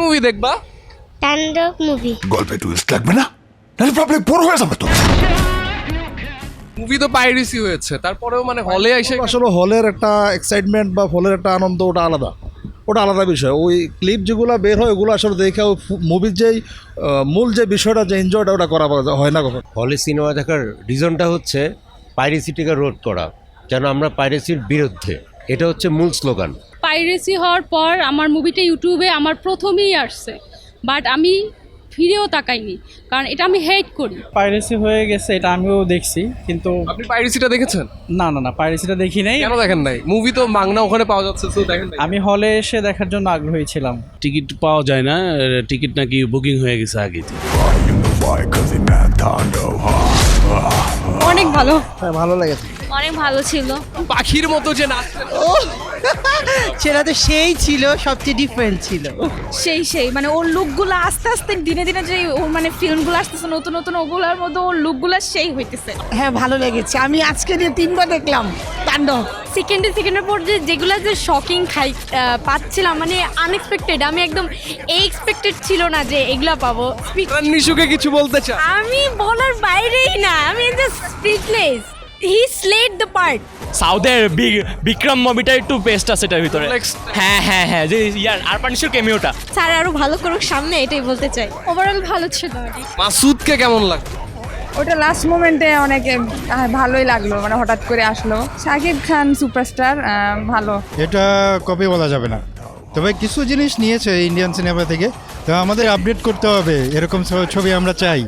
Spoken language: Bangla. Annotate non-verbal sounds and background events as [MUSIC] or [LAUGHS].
মুভি দেখবা? তাণ্ডব মুভি গল্পে টুইস্ট লাগবে না? নাহলে প্রবলেম বড় হয়ে যাবে তো। মুভি তো পাইরেসি হয়েছে। তারপরেও মানে হলে এসে আসলে হলের একটা এক্সাইটমেন্ট বা হলের একটা আনন্দ ওটা আলাদা। ওটা আলাদা বিষয়। ওই ক্লিপ যেগুলো বের হয় ওগুলো আসলে দেখে মুভির যেই মূল যে বিষয়টা যে এনজয়টা ওটা করা হয় না কখন? হলে সিনেমা দেখার রিজনটা হচ্ছে পাইরেসিটিকে রোধ করা। যেন আমরা পাইরেসির বিরুদ্ধে। এটা হচ্ছে মূল স্লোগান পাইরেসি হওয়ার পর আমার মুভিটা ইউটিউবে আমার প্রথমেই আসছে। বাট আমি ফিরেও তাকাইনি। কারণ এটা আমি হেট করি। পাইরেসি হয়ে গেছে এটা আমিও দেখছি কিন্তু আপনি পাইরেসিটা দেখেছেন? না না না পাইরেসিটা দেখি নাই। কেন দেখেন নাই? মুভি তো মাংনা ওখানে পাওয়া যাচ্ছে তো দেখেন নাই। আমি হলে এসে দেখার জন্য আগ্রহী ছিলাম। টিকিট পাওয়া যায় না টিকিট নাকি বুকিং হয়ে গেছে আগে? অনেক ভালো। হ্যাঁ ভালো লেগেছে। অনেক ভালো ছিল। পাখির মতো যে নাচছেন [LAUGHS] সেটা তো সেই ছিল সবচেয়ে ডিফারেন্ট ছিল। সেই সেই মানে ওর লুকগুলো আস্তে আস্তে দিনে দিনে যে ওর মানে ফিল্মগুলো আসতেছে নতুন নতুন ওগুলোর মধ্যে ওর লুকগুলো সেই হইতেছে। হ্যাঁ ভালো লেগেছে। আমি আজকে দিয়ে তিনবার দেখলাম তাণ্ডব। সেকেন্ডে সেকেন্ডের পর যে যেগুলো যে শকিং খাই পাচ্ছিলাম মানে আনএক্সপেক্টেড আমি একদম এক্সপেক্টেড ছিল না যে এগুলা পাবো। নিশুকে কিছু বলতে চাই আমি বলার বাইরেই না আমি just speechless he slayed the part সাউথের বিক্রম মুভিটা একটু বেস্ট আছে এটার ভিতরে. হ্যাঁ হ্যাঁ হ্যাঁ যে ইয়ার আর পানিশুর কেমিওটা স্যার আরও ভালো করুক সামনে এটাই বলতে চাই। ওভারঅল ভালো ছিল মাসুদকে কেমন লাগে ওটা লাস্ট মোমেন্টে অনেক ভালোই লাগল মানে হঠাৎ করে আসলো। শাকিব খান সুপারস্টার ভালো। এটা কপি বলা যাবে না। তবে কিছু জিনিস নিয়েছে ইন্ডিয়ান সিনেমা থেকে। তো আমাদের আপডেট করতে হবে এরকম ছবি আমরা চাই।